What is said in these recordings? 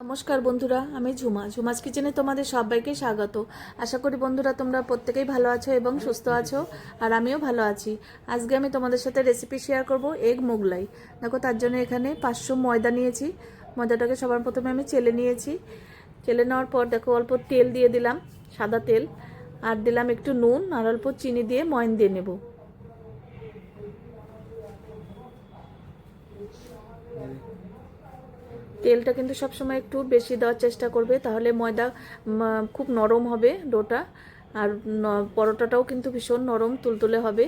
নমস্কার বন্ধুরা, আমি ঝুমা। ঝুমাস কিচেনে তোমাদের সবাইকে স্বাগত। আশা করি বন্ধুরা তোমরা প্রত্যেকেই ভালো আছো এবং সুস্থ আছো, আর আমিও ভালো আছি। আজকে আমি তোমাদের সাথে রেসিপি শেয়ার করব এগ মোগলাই। দেখো, তার জন্য এখানে পাঁচশো ময়দা নিয়েছি। ময়দাটাকে সবার প্রথমে আমি চেলে নিয়েছি। চেলে নেওয়ার পর দেখো, অল্প তেল দিয়ে দিলাম, সাদা তেল। আর দিলাম একটু নুন, আর অল্প চিনি দিয়ে ময়ন দিয়ে নেব। তেলটা কিন্তু সবসময় একটু বেশি দেওয়ার চেষ্টা করবে, তাহলে ময়দা খুব নরম হবে ডোটা, আর পরোটাটাও কিন্তু ভীষণ নরম তুলতুলে হবে।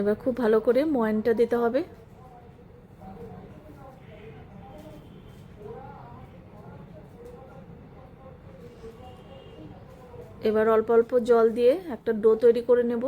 এবার খুব ভালো করে ময়নটা দিতে হবে। এবার অল্প অল্প জল দিয়ে একটা ডো তৈরি করে নেব।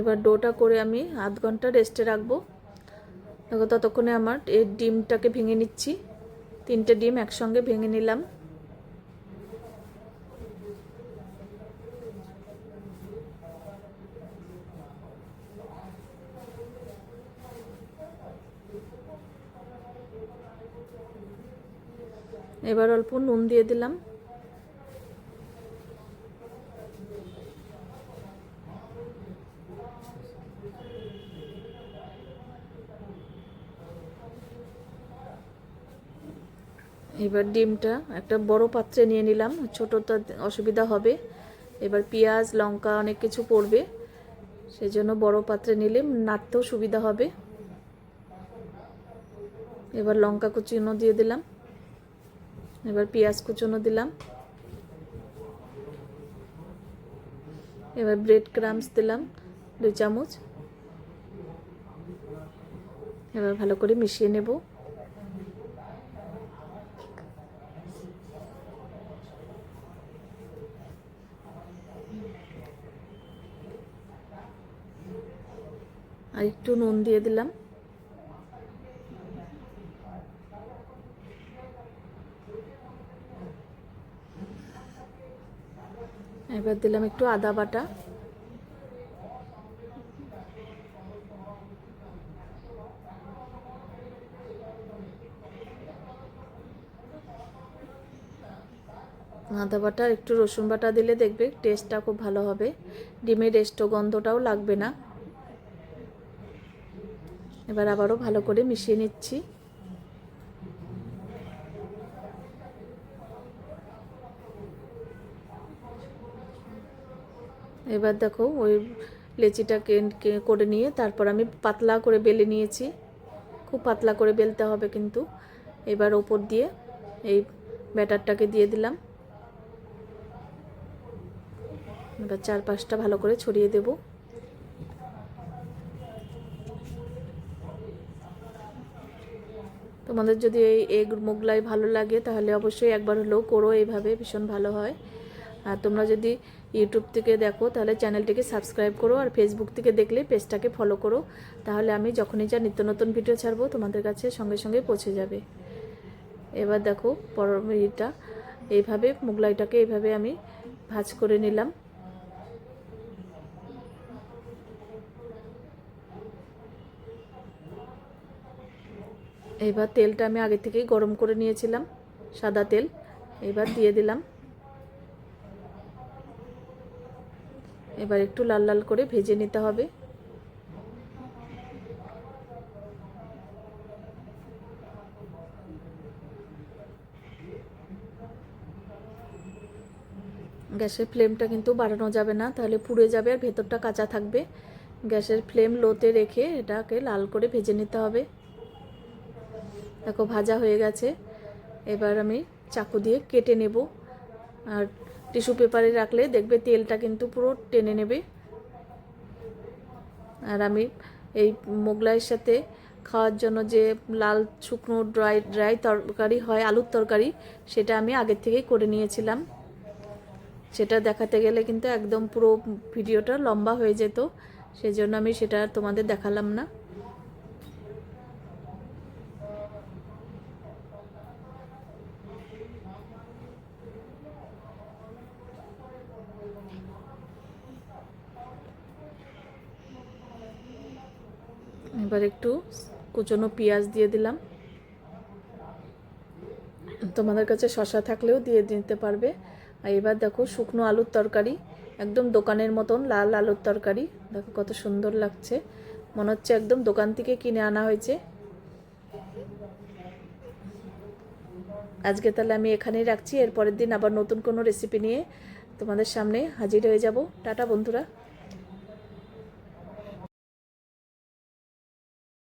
এবার ডোটা করে আমি আধ ঘণ্টা রেস্টে রাখব। দেখো ততক্ষণে আমার এই ডিমটাকে ভেঙে নিচ্ছি। তিনটে ডিম একসঙ্গে ভেঙে নিলাম। এবার অল্প নুন দিয়ে দিলাম। এবার ডিমটা একটা বড় পাত্রে নিয়ে নিলাম, ছোটোটা অসুবিধা হবে। এবার পেঁয়াজ, লঙ্কা অনেক কিছু পড়বে সেই জন্য বড় পাত্রে নিলে নাড়তেও সুবিধা হবে। এবার লঙ্কা কুচুনো দিয়ে দিলাম, এবার পেঁয়াজ কুচুনো দিলাম। এবার ব্রেড ক্রামস দিলাম, দুই চামচ। এবার ভালো করে মিশিয়ে নেব। আর একটু নুন দিয়ে দিলাম। এবার দিলাম একটু আদা বাটা। আদা বাটা একটু রসুন বাটা দিলে দেখবে টেস্টটা খুব ভালো হবে। ডিমের রেস্ট গন্ধটাও লাগবে না। এবার আবারও ভালো করে মিশিয়ে নিচ্ছি। এবার দেখো ওই লেচিটাকে করে নিয়ে তারপর আমি পাতলা করে বেলে নিয়েছি। খুব পাতলা করে বেলতে হবে কিন্তু। এবার ওপর দিয়ে এই ব্যাটারটাকে দিয়ে দিলাম। এবার চারপাশটা ভালো করে ছড়িয়ে দেবো। তোমাদের যদি এই এগ মোগলাই ভালো লাগে, তাহলে অবশ্যই একবার হলেও করো, এইভাবে ভীষণ ভালো হয়। আর তোমরা যদি ইউটিউব থেকে দেখো, তাহলে চ্যানেলটিকে সাবস্ক্রাইব করো আর ফেসবুক থেকে দেখলে পেজটাকে ফলো করো। তাহলে আমি যখনই যা নিত্য নতুন ভিডিও ছাড়বো, তোমাদের কাছে সঙ্গে সঙ্গে পৌঁছে যাবে। এবার দেখো পর এটা এইভাবে মোগলাইটাকে এইভাবে আমি ভাজ করে নিলাম। এবার তেলটা আমি আগে থেকেই গরম করে নিয়েছিলাম, সাদা তেল। এবার দিয়ে দিলাম। এবার একটু লাল লাল করে ভেজে নিতে হবে। গ্যাসের ফ্লেমটা কিন্তু বাড়ানো যাবে না, তাহলে পুড়ে যাবে আর ভেতরটা কাঁচা থাকবে। গ্যাসের ফ্লেম লোতে রেখে এটাকে লাল করে ভেজে নিতে হবে। দেখো, ভাজা হয়ে গেছে। এবার আমি চাকু দিয়ে কেটে নেব। আর টিস্যু পেপারে রাখলে দেখবে তেলটা কিন্তু পুরো টেনে নেবে। আর আমি এই মোগলাইয়ের সাথে খাওয়ার জন্য যে লাল শুকনো ড্রাই ড্রাই তরকারি হয়, আলুর তরকারি, সেটা আমি আগের থেকেই করে নিয়েছিলাম। সেটা দেখাতে গেলে কিন্তু একদম পুরো ভিডিওটা লম্বা হয়ে যেত। সেই জন্য আমি সেটা তোমাদের দেখালাম না। এবার একটু কুচনো পেঁয়াজ দিয়ে দিলাম। তোমাদের কাছে শশা থাকলেও দিয়ে দিতে পারবে। আর এবার দেখো শুকনো আলুর তরকারি, একদম দোকানের মতন লাল আলুর তরকারি। দেখো কত সুন্দর লাগছে। মনে হচ্ছে একদম দোকান থেকে কিনে আনা হয়েছে। আজকে তাহলে আমি এখানেই রাখছি। এরপরের দিন আবার নতুন কোনো রেসিপি নিয়ে তোমাদের সামনে হাজির হয়ে যাব। টাটা বন্ধুরা।